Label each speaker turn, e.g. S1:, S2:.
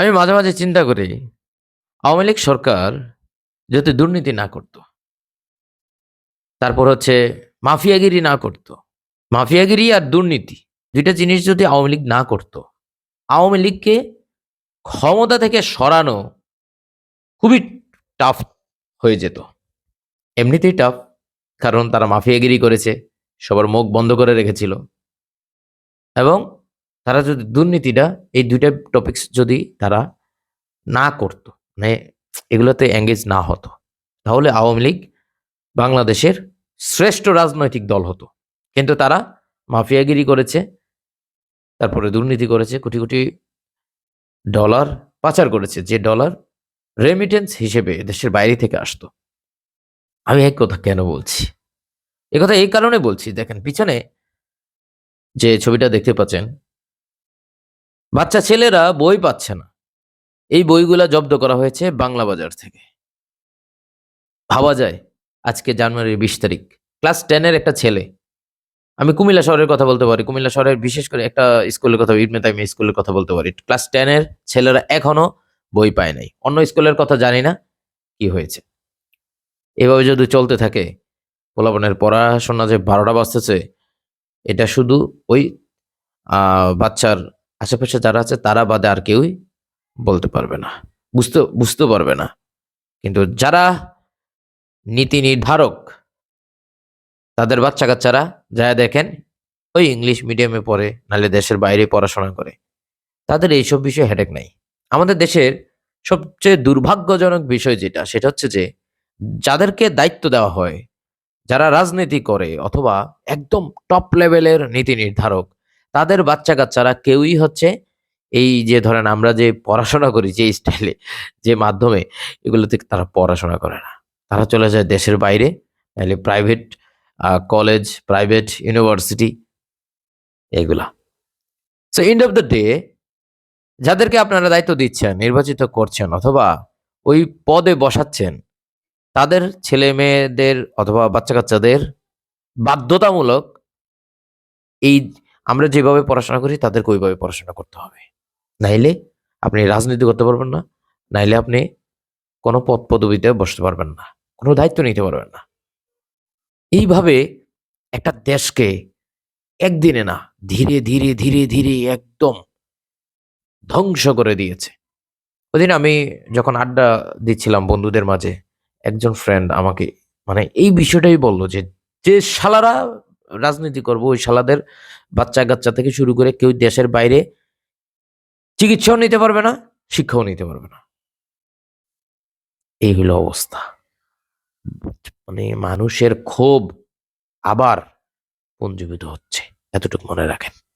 S1: আমি মাঝে, মাঝে চিন্তা করি আওয়ামী লীগ সরকার যদি দুর্নীতি না করত। তারপর হচ্ছে মাফিয়াগিরি না করত। মাফিয়াগিরি আর দুর্নীতি ২ টা জিনিস যদি আওয়ামী লীগ না করত, আওয়ামী লীগকে ক্ষমতা থেকে সরানো খুবই টাফ হয়ে যেত। এমনিতেই টাফ। কারণ তারা মাফিয়াগিরি করেছে, সবার মুখ বন্ধ করে রেখেছিল। এবং তারা যদি দুর্নীতিটা এই ২ টা টপিকস যদি তারা না করত, মানে এগুলোতে এঙ্গেজ না হতো, তাহলে আওয়ামী লীগ বাংলাদেশের শ্রেষ্ঠ রাজনৈতিক দল হতো। কিন্তু তারা মাফিয়াগিরি করেছে, তারপরে দুর্নীতি করেছে, কোটি, কোটি ডলার পাচার করেছে। যে ডলার রেমিটেন্স হিসেবে দেশের বাইরে থেকে আসতো। আমি এক কথা কেন বলছি? কথা এই কারণে বলছি দেখেন পিছনে যে ছবিটা দেখতে পাচ্ছেন বাচ্চা ছেলেরা বই পাচ্ছে না। এই বইগুলা জব্দ করা হয়েছে বাংলা বাজার থেকে। ভাবা যায়, আজকে জানুয়ারির ২০ তারিখ ক্লাস টেনের একটা ছেলে। আমি কুমিল্লা শহরের কথা বলতে পারি। কুমিল্লা শহরের বিশেষ করে একটা স্কুলের কথা, ইবনে তাইমিয়া স্কুলের কথা বলতে পারি। ক্লাস টেনের ছেলেরা এখনও বই পায় নাই। অন্য স্কুলের কথা জানি না কি হয়েছে। এভাবে যদি চলতে থাকে পোলাপানের পড়াশোনা যে ১২ টা বাজতেছে, এটা শুধু ওই বাচ্চার আশেপাশে যারা আছে তারা বাদে আর কেউই বলতে পারবে না। বুঝতে বুঝতে পারবে না। কিন্তু যারা নীতি নির্ধারক তাদের বাচ্চা-কাচ্চারা যায়া দেখেন ওই ইংলিশ মিডিয়ামে পড়ে নাহলে দেশের বাইরে পড়াশোনা করে। তাদের এইসব বিষয়ে হেডেক নাই। আমাদের দেশের সবচেয়ে দুর্ভাগ্যজনক বিষয় যেটা সেটা হচ্ছে যে যাদেরকে দায়িত্ব দেওয়া হয়, যারা রাজনীতি করে অথবা একদম টপ লেভেলের নীতি নির্ধারক তাদের বাচ্চা-কাচ্চারা কেউই হচ্ছে এই যে ধরেন আমরা যে পড়াশোনা করি যে স্টাইলে যে মাধ্যমে এগুলোতে তারা পড়াশোনা করে না। তারা চলে যায় দেশের বাইরে নাহলে প্রাইভেট কলেজ, প্রাইভেট ইউনিভার্সিটি এগুলা। So end of the day যাদেরকে আপনারা দায়িত্ব দিচ্ছেন, নির্বাচিত করছেন অথবা ওই পদে বসাচ্ছেন তাদের ছেলে-মেয়েদের অথবা বাচ্চা-কাচ্চাদের বাধ্যতামূলক এই আমরা যেভাবে পড়াশোনা করি তাদেরকে ওইভাবে পড়াশোনা করতে হবে। নাইলে আপনি রাজনীতি করতে পারবেন না। নাইলে আপনি কোনো পদ পদবিতে বসতে পারবেন না। কোনো দায়িত্ব নিতে পারবেন না। এইভাবে একটা দেশকে একদিনে না ধীরে, ধীরে, ধীরে, ধীরে একদম ধ্বংস করে দিয়েছে। ওইদিন আমি যখন আড্ডা দিচ্ছিলাম বন্ধুদের মাঝে একজন ফ্রেন্ড আমাকে মানে এই বিষয়টাই বলল যে, যে শালারা রাজনীতি করব ওই শালাদের বাচ্চা-কাচ্চা থেকে শুরু করে কেউ দেশের বাইরে চিকিৎসাও নিতে পারবে না, শিক্ষাও নিতে পারবে না। এই হলো অবস্থা। মানে মানুষের ক্ষোভ আবার পুঞ্জীবিত হচ্ছে। এতটুকু মনে রাখেন।